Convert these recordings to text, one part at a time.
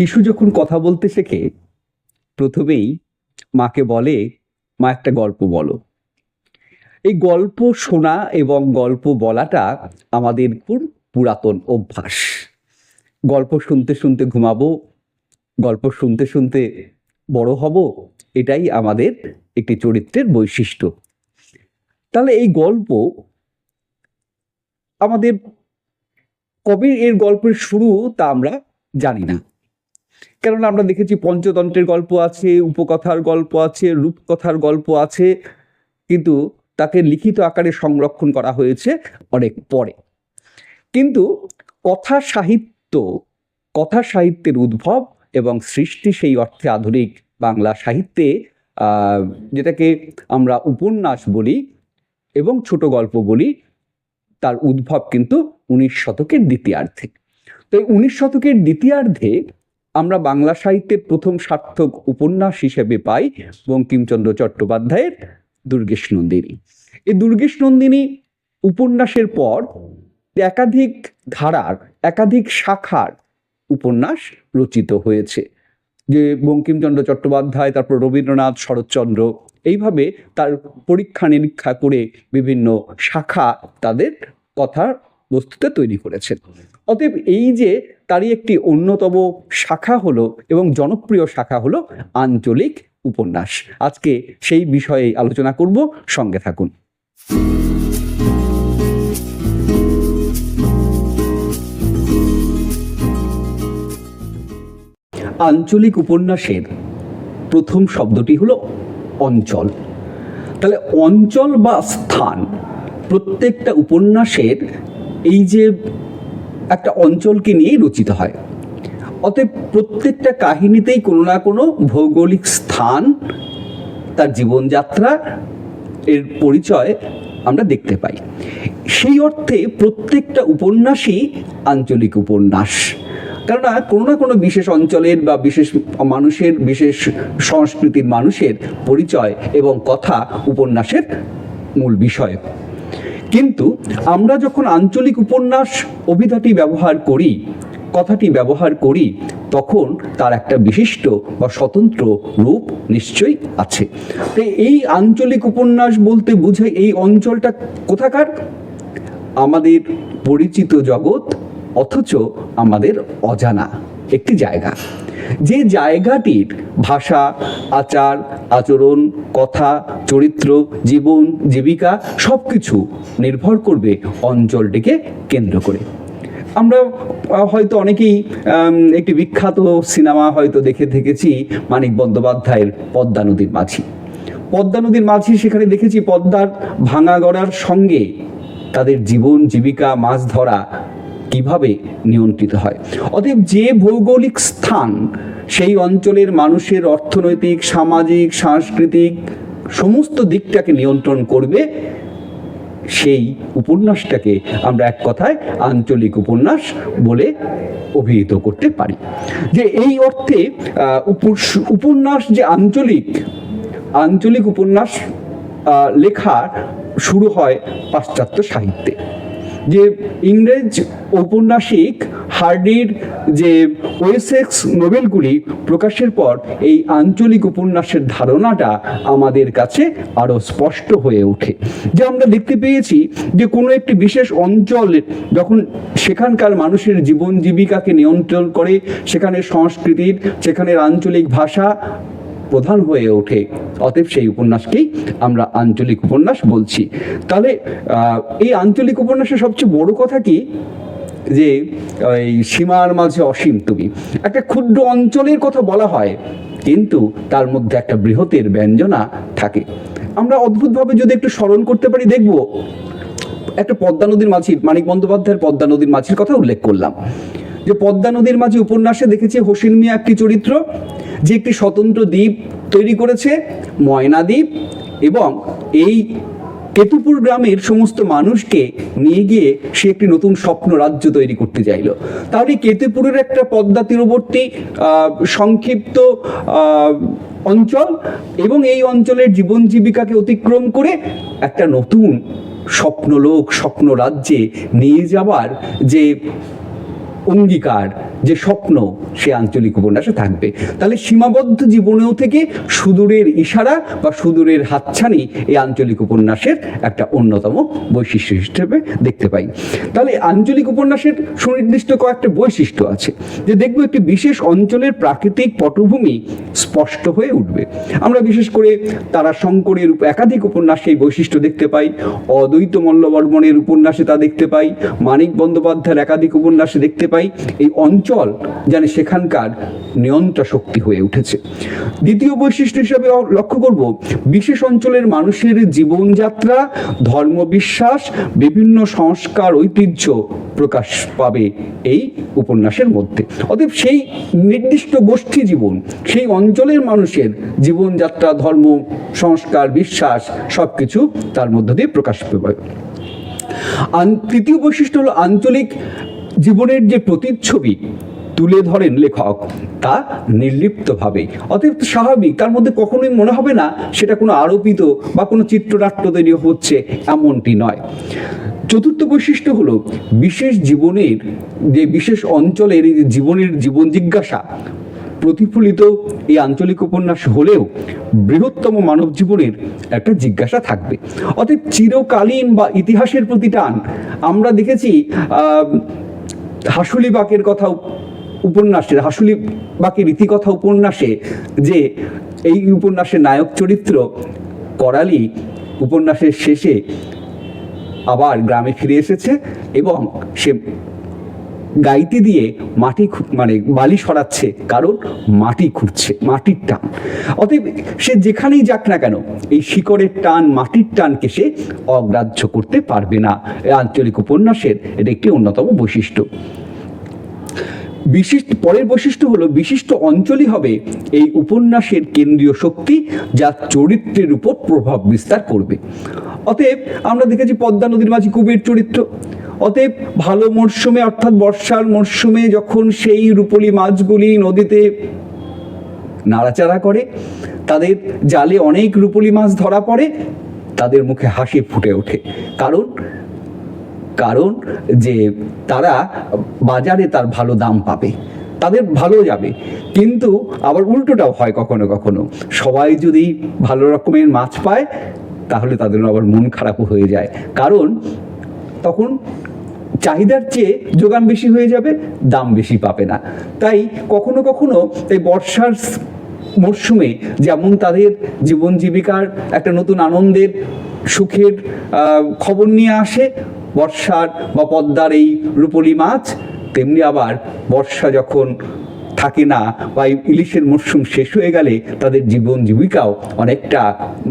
শিশু যখন কথা বলতে শেখে, প্রথমেই মাকে বলে, মা, একটা গল্প বলো। এই গল্প শোনা এবং গল্প বলাটা আমাদের পুরাতন অভ্যাস। গল্প শুনতে শুনতে ঘুমাবো, গল্প শুনতে শুনতে বড় হব, এটাই আমাদের একটি চরিত্রের বৈশিষ্ট্য। তাহলে এই গল্প আমাদের কবে এর গল্পের শুরু তা আমরা জানি না। কেননা আমরা দেখেছি পঞ্চতন্ত্রের গল্প আছে, উপকথার গল্প আছে, রূপকথার গল্প আছে, কিন্তু তাকে লিখিত আকারে সংরক্ষণ করা হয়েছে অনেক পরে। কিন্তু কথা সাহিত্য, কথা সাহিত্যের উদ্ভব এবং সৃষ্টি সেই অর্থে আধুনিক বাংলা সাহিত্যে যেটাকে আমরা উপন্যাস বলি এবং ছোট গল্প বলি, তার উদ্ভব কিন্তু উনিশ শতকের দ্বিতীয়ার্ধে। তো এই উনিশ শতকের দ্বিতীয়ার্ধে আমরা বাংলা সাহিত্যের প্রথম সার্থক উপন্যাস হিসেবে পাই বঙ্কিমচন্দ্র চট্টোপাধ্যায়ের দুর্গেশ নন্দিনী। এই দুর্গেশ নন্দিনী উপন্যাসের পর একাধিক ধারার একাধিক শাখার উপন্যাস রচিত হয়েছে। যে বঙ্কিমচন্দ্র চট্টোপাধ্যায় তারপর রবীন্দ্রনাথ শরৎচন্দ্র এইভাবে তার পরীক্ষা নিরীক্ষা করে বিভিন্ন শাখা তাদের কথার বস্তুতে তৈরি করেছেন। অতএব এই যে তারই একটি অন্যতম শাখা হলো এবং জনপ্রিয় শাখা হলো আঞ্চলিক উপন্যাস। আজকে সেই বিষয়ে আলোচনা করব, সঙ্গে থাকুন। আঞ্চলিক উপন্যাসের প্রথম শব্দটি হলো অঞ্চল। তাহলে অঞ্চল বা স্থান প্রত্যেকটা উপন্যাসের এই যে একটা অঞ্চলকে নিয়েই রচিত হয়। অতএব প্রত্যেকটা কাহিনীতেই কোনো না কোনো ভৌগোলিক স্থান, তার জীবনযাত্রা, এর পরিচয় আমরা দেখতে পাই। সেই অর্থে প্রত্যেকটা উপন্যাসই আঞ্চলিক উপন্যাস। কেননা কোনো না কোনো বিশেষ অঞ্চলের বা বিশেষ মানুষের, বিশেষ সংস্কৃতির মানুষের পরিচয় এবং কথা উপন্যাসের মূল বিষয়। কিন্তু আমরা যখন আঞ্চলিক উপন্যাস অভিধাটি ব্যবহার করি, কথাটি ব্যবহার করি, তখন তার একটা বিশিষ্ট বা স্বতন্ত্র রূপ নিশ্চয়ই আছে। তো এই আঞ্চলিক উপন্যাস বলতে বোঝায় এই অঞ্চলটা কোথাকার? আমাদের পরিচিত জগৎ, অথচ আমাদের অজানা একটি জায়গা। যে জায়গাটির ভাষা, আচার, আচরণ, কথা, চরিত্র, জীবন, জীবিকা সব কিছু নির্ভর করবে অঞ্চলটিকে কেন্দ্র করে। আমরা হয়তো অনেকেই একটি বিখ্যাত সিনেমা হয়তো দেখে থেকেছি মানিক বন্দ্যোপাধ্যায়ের পদ্মা নদীর মাঝি। পদ্মা নদীর মাঝি সেখানে দেখেছি পদ্মার ভাঙা গড়ার সঙ্গে তাদের জীবন, জীবিকা, মাছ ধরা কীভাবে নিয়ন্ত্রিত হয়? অতএব যে ভৌগোলিক স্থান, সেই অঞ্চলের মানুষের অর্থনৈতিক, সামাজিক, সাংস্কৃতিক সমস্ত দিকটাকে নিয়ন্ত্রণ করবে, সেই উপন্যাসটাকে আমরা এক কথায় আঞ্চলিক উপন্যাস বলে অভিহিত করতে পারি। যে এই অর্থে উপন্যাস যে আঞ্চলিক আঞ্চলিক উপন্যাস লেখা শুরু হয় পাশ্চাত্য সাহিত্যে। যে ইংরেজ ঔপন্যাসিক হার্ডির যে ওয়েসেক্স নোবেলগুলি প্রকাশের পর এই আঞ্চলিক উপন্যাসের ধারণাটা আমাদের কাছে আরও স্পষ্ট হয়ে ওঠে। যে আমরা দেখতে পেয়েছি যে কোনো একটি বিশেষ অঞ্চল যখন সেখানকার মানুষের জীবন জীবিকাকে নিয়ন্ত্রণ করে সেখানে সংস্কৃতির, সেখানের আঞ্চলিক ভাষা প্রধান হয়ে ওঠে। অতএব সেই উপন্যাসকেই আমরা আঞ্চলিক উপন্যাস বলছি। তাহলে এই আঞ্চলিক উপন্যাসের সবচেয়ে বড় কথা কি? যে এই সীমার মাঝে অসীম তুমি। একটা ক্ষুদ্র অঞ্চলের কথা বলা হয়, কিন্তু তার মধ্যে একটা বৃহতের ব্যঞ্জনা থাকে। আমরা অদ্ভুতভাবে যদি একটু স্মরণ করতে পারি, দেখব, একটা পদ্মা নদীর মাঝি মানিক বন্দ্যোপাধ্যায়ের পদ্মা নদীর মাঝির কথা উল্লেখ করলাম। যে পদ্মা নদীর মাঝে উপন্যাসে দেখেছি হোসেন মিয়া একটি চরিত্র, যে একটি স্বতন্ত্র দ্বীপ তৈরি করেছে, ময়না দ্বীপ, এবং এই কেতুপুর গ্রামের সমস্ত মানুষকে নিয়ে গিয়ে সে একটি নতুন স্বপ্ন রাজ্য তৈরি করতে চাইল। তাহলে কেতুপুরের একটা পদ্মা তীরবর্তী সংক্ষিপ্ত অঞ্চল এবং এই অঞ্চলের জীবন জীবিকাকে অতিক্রম করে একটা নতুন স্বপ্নলোক স্বপ্ন রাজ্যে নিয়ে যাওয়ার যে অঙ্গীকার যে স্বপ্ন সে আঞ্চলিক উপন্যাসে থাকবে। তাহলে সীমাবদ্ধ জীবনেও থেকে সুদূরের ইশারা বা সুদূরের হাতছানি এই আঞ্চলিক উপন্যাসের একটা অন্যতম বৈশিষ্ট্য হিসেবে দেখতে পাই। তাহলে আঞ্চলিক উপন্যাসের সুনির্দিষ্ট কয়েকটা বৈশিষ্ট্য আছে, যে দেখব একটি বিশেষ অঞ্চলের প্রাকৃতিক পটভূমি স্পষ্ট হয়ে উঠবে। আমরা বিশেষ করে তারা শঙ্করের একাধিক উপন্যাসে এই বৈশিষ্ট্য দেখতে পাই, অদ্বৈত মল্লবর্মণের উপন্যাসে তা দেখতে পাই, মানিক বন্দ্যোপাধ্যায়ের একাধিক উপন্যাসে দেখতে পাই। এই অঞ্চল যেন সেখানকার নিয়ন্ত্রণ শক্তি হয়ে উঠেছে। দ্বিতীয় বৈশিষ্ট্য হিসেবে লক্ষ্য করব, বিশেষ অঞ্চলের মানুষের জীবনযাত্রা, ধর্মবিশ্বাস, বিভিন্ন সংস্কার, ঐতিহ্য প্রকাশ পাবে এই উপন্যাসের মধ্যে। অতএব সেই নির্দিষ্ট গোষ্ঠী জীবন, সেই অঞ্চলের মানুষের জীবনযাত্রা, ধর্ম, সংস্কার, বিশ্বাস সব কিছু তার মধ্য দিয়ে প্রকাশ পাবে। তৃতীয় বৈশিষ্ট্য হলো আঞ্চলিক জীবনের যে প্রতিচ্ছবি তুলে ধরেন লেখক, তা নির্লিপ্তভাবে। অতএব স্বাভাবিক, তার মধ্যে কখনোই মনে হবে না সেটা কোনো আরোপিত বা কোনো চিত্রনাট্য তৈরি হচ্ছে এমনটি নয়। চতুর্থ বৈশিষ্ট্য হলো বিশেষ জীবনের, যে বিশেষ অঞ্চলের জীবনের জীবন জিজ্ঞাসা, প্রতিফলিত এই আঞ্চলিক উপন্যাস হলেও বৃহত্তম মানব জীবনের একটা জিজ্ঞাসা থাকবে। অতএব চিরকালীন বা ইতিহাসের প্রতি টান, আমরা দেখেছি হাসুলি বাকের কথা উপন্যাসে, হাসুলি বাকের ইতিকথা উপন্যাসে যে এই উপন্যাসের নায়ক চরিত্র করালি উপন্যাসের শেষে আবার গ্রামে ফিরে এসেছে এবং সে গাইতে দিয়ে মাটি মানে বালি সরাচ্ছে, কারণ মাটি খুঁড়ছে, মাটির টান। অতএব সে যেখানেই যাক না কেন, এই শিকড়ের টান, মাটির টানকে সে অগ্রাহ্য করতে পারবে না। আঞ্চলিক উপন্যাসের এটা একটি অন্যতম বৈশিষ্ট্য। বিশিষ্ট, পরের বৈশিষ্ট্য হলো, বিশিষ্ট অঞ্চলই হবে এই উপন্যাসের কেন্দ্রীয় শক্তি, যা চরিত্রের উপর প্রভাব বিস্তার করবে। অতএব আমরা দেখেছি পদ্মা নদীর মাঝি কুবের চরিত্র। অতএব ভালো মরশুমে, অর্থাৎ বর্ষার মরশুমে যখন সেই রূপলি মাছগুলি নদীতে নাড়াচাড়া করে, তাদের জালে অনেক রূপলি মাছ ধরা পড়ে, তাদের মুখে হাসি ফুটে ওঠে। কারণ কারণ যে তারা বাজারে তার ভালো দাম পাবে, তাদের ভালো যাবে। কিন্তু আবার উল্টোটাও হয় কখনো কখনো। সবাই যদি ভালো রকমের মাছ পায়, তাহলে তাদের আবার মন খারাপও হয়ে যায়। কারণ, তখন চাহিদার চেয়ে যোগান বেশি হয়ে যাবে, দাম বেশি পাবে না। তাই কখনো কখনো এই বর্ষার মরশুমে যেমন তাদের জীবন জীবিকার একটা নতুন আনন্দের, সুখের খবর নিয়ে আসে বর্ষার বা পদ্মার এই রূপলি মাছ, তেমনি আবার বর্ষা যখন থাকে না বা ইলিশের মরশুম শেষ হয়ে গেলে তাদের জীবন জীবিকাও অনেকটা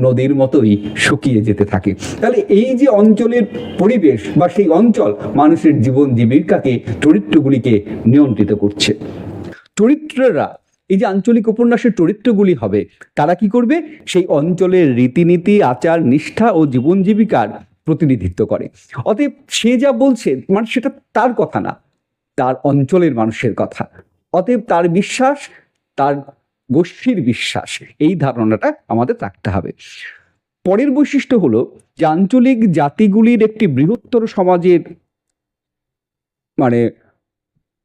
নদীর মতোই শুকিয়ে যেতে থাকে। তাহলে এই যে অঞ্চলের পরিবেশ বা সেই অঞ্চল মানুষের জীবন জীবিকাকে, চরিত্রগুলিকে নিয়ন্ত্রিত করছে। চরিত্ররা, এই যে আঞ্চলিক উপন্যাসের চরিত্রগুলি হবে, তারা কি করবে? সেই অঞ্চলের রীতিনীতি, আচার, নিষ্ঠা ও জীবন জীবিকার প্রতিনিধিত্ব করে। অতএব সে যা বলছে মানে সেটা তার কথা না, তার অঞ্চলের মানুষের কথা। অতএব তার বিশ্বাস তার গোষ্ঠীর বিশ্বাস এই ধারণাটা আমাদের রাখতে হবে। পরের বৈশিষ্ট্য হলো যে আঞ্চলিক জাতিগুলির একটি বৃহত্তর সমাজের মানে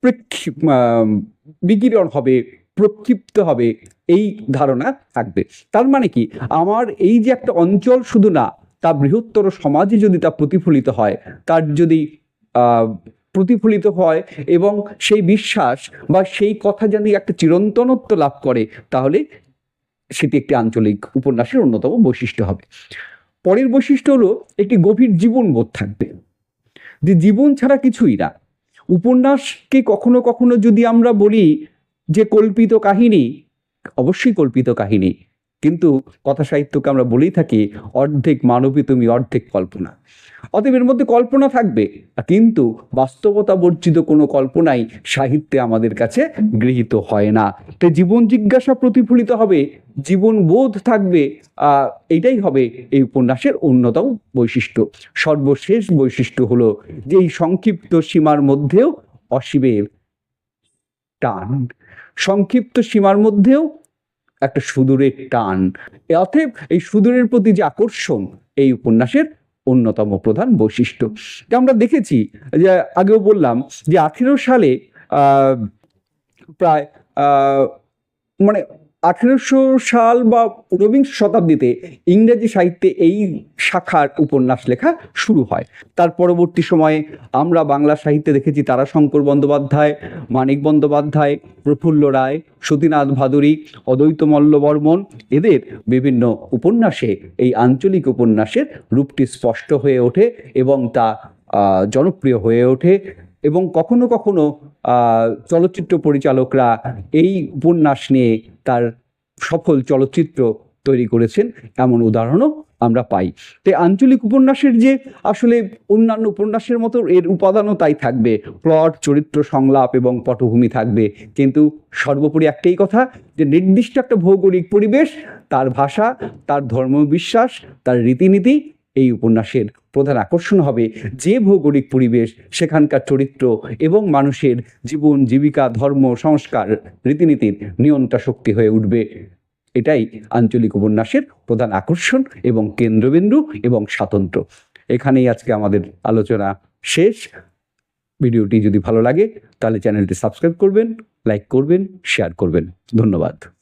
প্রেক্ষি- আম, বিকিরণ হবে প্রক্ষিপ্ত হবে এই ধারণা থাকবে। তার মানে কি? আমার এই যে একটা অঞ্চল শুধু না তা বৃহত্তর সমাজে যদি তা প্রতিফলিত হয় তার যদি প্রতিফলিত হয় এবং সেই বিশ্বাস বা সেই কথা যদি একটা চিরন্তনত্ব লাভ করে, তাহলে সেটি একটি আঞ্চলিক উপন্যাসের অন্যতম বৈশিষ্ট্য হবে। পরের বৈশিষ্ট্য হলো একটি গভীর জীবনবোধ থাকবে। যে জীবন ছাড়া কিছুই না। উপন্যাসকে কখনো কখনো যদি আমরা বলি যে কল্পিত কাহিনী, অবশ্যই কল্পিত কাহিনী। কিন্তু কথা সাহিত্যকে আমরা বলেই থাকি অর্ধেক মানবী তুমি অর্ধেক কল্পনা। অতএব এর মধ্যে কল্পনা থাকবে কিন্তু বাস্তবতা বর্জিত কোনো কল্পনাই সাহিত্যে আমাদের কাছে গৃহীত হয় না। তাই জীবন জিজ্ঞাসা প্রতিফলিত হবে জীবন বোধ থাকবে আহ, এইটাই হবে এই উপন্যাসের অন্যতম বৈশিষ্ট্য। সর্বশেষ বৈশিষ্ট্য হলো যে এই সংক্ষিপ্ত সীমার মধ্যেও অসীমের টান। সংক্ষিপ্ত সীমার মধ্যেও একটা সুদূরের টান। অতএব এই সুদূরের প্রতি যে আকর্ষণ, এই উপন্যাসের অন্যতম প্রধান বৈশিষ্ট্য। আমরা দেখেছি, যে আগেও বললাম যে আঠেরো সালে প্রায় মানে আঠেরোশো সাল বা ঊনবিংশ শতাব্দীতে ইংরেজি সাহিত্যে এই শাখার উপন্যাস লেখা শুরু হয়। তার পরবর্তী সময়ে আমরা বাংলা সাহিত্যে দেখেছি তারাশঙ্কর বন্দ্যোপাধ্যায়, মানিক বন্দ্যোপাধ্যায়, প্রফুল্ল রায়, সতীনাথ ভাদুরী অদ্বৈত মল্লবর্মন এদের বিভিন্ন উপন্যাসে এই আঞ্চলিক উপন্যাসের রূপটি স্পষ্ট হয়ে ওঠে এবং তা জনপ্রিয় হয়ে ওঠে। এবং কখনো কখনো চলচ্চিত্র পরিচালকরা এই উপন্যাস নিয়ে তার সফল চলচ্চিত্র তৈরি করেছেন। এমন উদাহরণও আমরা পাই। তো এই আঞ্চলিক উপন্যাসের যে আসলে অন্যান্য উপন্যাসের মতো এর উপাদানও তাই থাকবে। প্লট, চরিত্র সংলাপ এবং পটভূমি থাকবে। কিন্তু সর্বোপরি একটাই কথা, যে নির্দিষ্ট একটা ভৌগোলিক পরিবেশ, তার ভাষা, তার ধর্মবিশ্বাস, তার রীতিনীতি এই উপন্যাসের প্রধান আকর্ষণ হবে যে ভৌগোলিক পরিবেশ, সেখানকার চরিত্র এবং মানুষের জীবন, জীবিকা, ধর্ম, সংস্কার, রীতিনীতির নিয়ন্ত্রণ শক্তি হয়ে উঠবে। এটাই আঞ্চলিক উপন্যাসের প্রধান আকর্ষণ এবং কেন্দ্রবিন্দু এবং স্বাতন্ত্র্য। এখানেই আজকে আমাদের আলোচনা শেষ। ভিডিওটি যদি ভালো লাগে, তাহলে চ্যানেলটি সাবস্ক্রাইব করবেন, লাইক করবেন, শেয়ার করবেন। ধন্যবাদ।